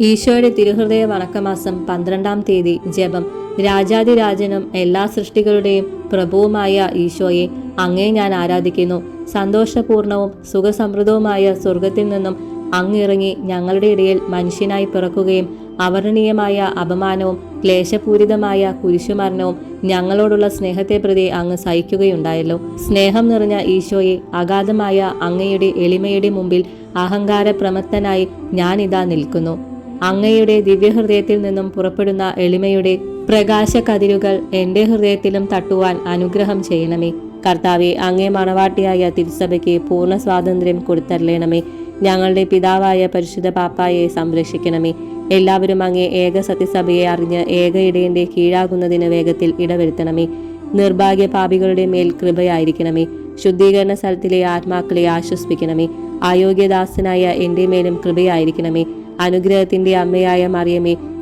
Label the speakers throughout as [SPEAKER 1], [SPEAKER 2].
[SPEAKER 1] ഈശോയുടെ തിരുഹൃദയ വണക്കമാസം പന്ത്രണ്ടാം തീയതി ജപം. രാജാതിരാജനും എല്ലാ സൃഷ്ടികളുടെയും പ്രഭുവുമായ ഈശോയെ അങ്ങേ ഞാൻ ആരാധിക്കുന്നു. സന്തോഷപൂർണവും സുഖസമൃദ്ധവുമായ സ്വർഗത്തിൽ നിന്നും അങ്ങിറങ്ങി ഞങ്ങളുടെ ഇടയിൽ മനുഷ്യനായി പിറക്കുകയും അവർണീയമായ അപമാനവും ക്ലേശപൂരിതമായ കുരിശുമരണവും ഞങ്ങളോടുള്ള സ്നേഹത്തെ പ്രതി അങ്ങ് സഹിക്കുകയുണ്ടായല്ലോ. സ്നേഹം നിറഞ്ഞ ഈശോയെ അഗാധമായ അങ്ങയുടെ എളിമയുടെ മുമ്പിൽ അഹങ്കാരപ്രമത്തനായി ഞാനിതാ നിൽക്കുന്നു. അങ്ങയുടെ ദിവ്യഹൃദയത്തിൽ നിന്നും പുറപ്പെടുന്ന എളിമയുടെ പ്രകാശ കതിരുകൾ എന്റെ ഹൃദയത്തിലും തട്ടുവാൻ അനുഗ്രഹം ചെയ്യണമേ. കർത്താവെ അങ്ങേ മണവാട്ടിയായ തിരുസഭയ്ക്ക് പൂർണ സ്വാതന്ത്ര്യം കൊടുത്തരളയണമേ ഞങ്ങളുടെ പിതാവായ പരിശുദ്ധ പാപ്പായെ സംരക്ഷിക്കണമേ. എല്ലാവരും അങ്ങേ ഏക സത്യസഭയെ അറിഞ്ഞ് ഏക ഇടയന്റെ കീഴാകുന്നതിന് വേഗത്തിൽ ഇടവരുത്തണമേ. നിർഭാഗ്യ പാപികളുടെ മേൽ കൃപയായിരിക്കണമേ. ശുദ്ധീകരണ സ്ഥലത്തിലെ ആത്മാക്കളെ ആശ്വസിപ്പിക്കണമേ. അയോഗ്യദാസനായ എന്റെ മേലും കൃപയായിരിക്കണമേ. അനുഗ്രഹത്തിന്റെ അമ്മയായ മറിയമേ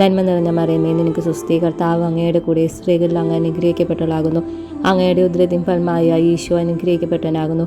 [SPEAKER 1] നന്മ നിറഞ്ഞ മറിയമേ നിനക്ക് സുസ്ഥി കർത്താവ് അങ്ങയുടെ കൂടെ സ്ത്രീകളിൽ അങ്ങ് അനുഗ്രഹിക്കപ്പെട്ടവളാകുന്നു. അങ്ങയുടെ ഉദ്രതിൻ ഫലമായ ഈശോ അനുഗ്രഹിക്കപ്പെട്ടവനാകുന്നു.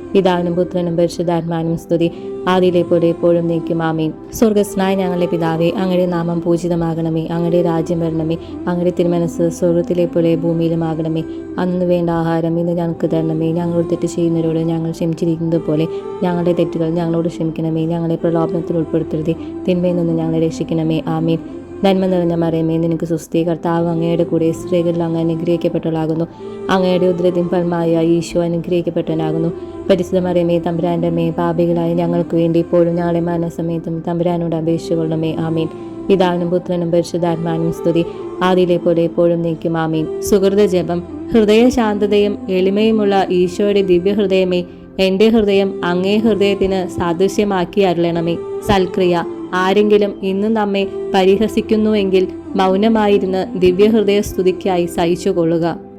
[SPEAKER 1] പിതാവിനും പുത്രനും പരിശുദ്ധാത്മാനും സ്തുതി. ആദിയിലെ പോലെ എപ്പോഴും നീക്കും. ആമീൻ. സ്വർഗസ്നായ ഞങ്ങളുടെ പിതാവേ അങ്ങയുടെ നാമം പൂജിതമാകണമേ. അങ്ങയുടെ രാജ്യം വരണമേ. അങ്ങയുടെ തിരുമനസ് സ്വർഗത്തിലെ പോലെ ഭൂമിയിലുമാകണമേ. അന്ന് വേണ്ട ആഹാരം ഇന്ന് ഞങ്ങൾക്ക് തരണമേ. ഞങ്ങളോട് തെറ്റ് ചെയ്യുന്നവരോട് ഞങ്ങൾ ക്ഷമിച്ചിരിക്കുന്നത് പോലെ ഞങ്ങളുടെ തെറ്റുകൾ ഞങ്ങളോട് ക്ഷമിക്കണമേ. ഞങ്ങളെ പ്രലോഭനത്തിൽ ഉൾപ്പെടുത്തരുതേ. തിന്മയിൽ നിന്ന് ഞങ്ങളെ രക്ഷിക്കണമേ. ആമീൻ. നന്മ നിറഞ്ഞ മറിയമേ നിനക്ക് സുസ്ഥി കർത്താവ് അങ്ങയുടെ കൂടെ സ്ത്രീകളിൽ അങ്ങ് അനുഗ്രഹിക്കപ്പെട്ടവളാകുന്നു. അങ്ങയുടെ ഉദ്രതിൻ ഫലമായ ഈശോ അനുഗ്രഹിക്കപ്പെട്ടവനാകുന്നു. പരിശുദ്ധ മറിയമേ തമ്പുരാന്റെ മേ പാപികളായ ഞങ്ങൾക്ക് വേണ്ടി ഇപ്പോഴും ഞങ്ങളുടെ മരണസമയത്തും തമ്പുരാനോട് അപേക്ഷിച്ചുകൊള്ളണമേ ആമീൻ. പിതാവിനും പുത്രനും പരിശുദ്ധാത്മാനും സ്തുതി. ആദിയിലെ പോലെ എപ്പോഴും നീക്കും ആമീൻ. സുഹൃത ജപം. ഹൃദയ ഹൃദയശാന്തതയും എളിമയുമുള്ള ഈശോയുടെ ദിവ്യഹൃദയമേ എന്റെ ഹൃദയം അങ്ങേ ഹൃദയത്തിന് സാദൃശ്യമാക്കി അരുളണമേ. സൽക്രിയ. ആരെങ്കിലും ഇന്ന് നമ്മെ പരിഹസിക്കുന്നുവെങ്കിൽ മൗനമായിരുന്ന് ദിവ്യഹൃദയ സ്തുതിക്കായി സഹിച്ചുകൊള്ളുക.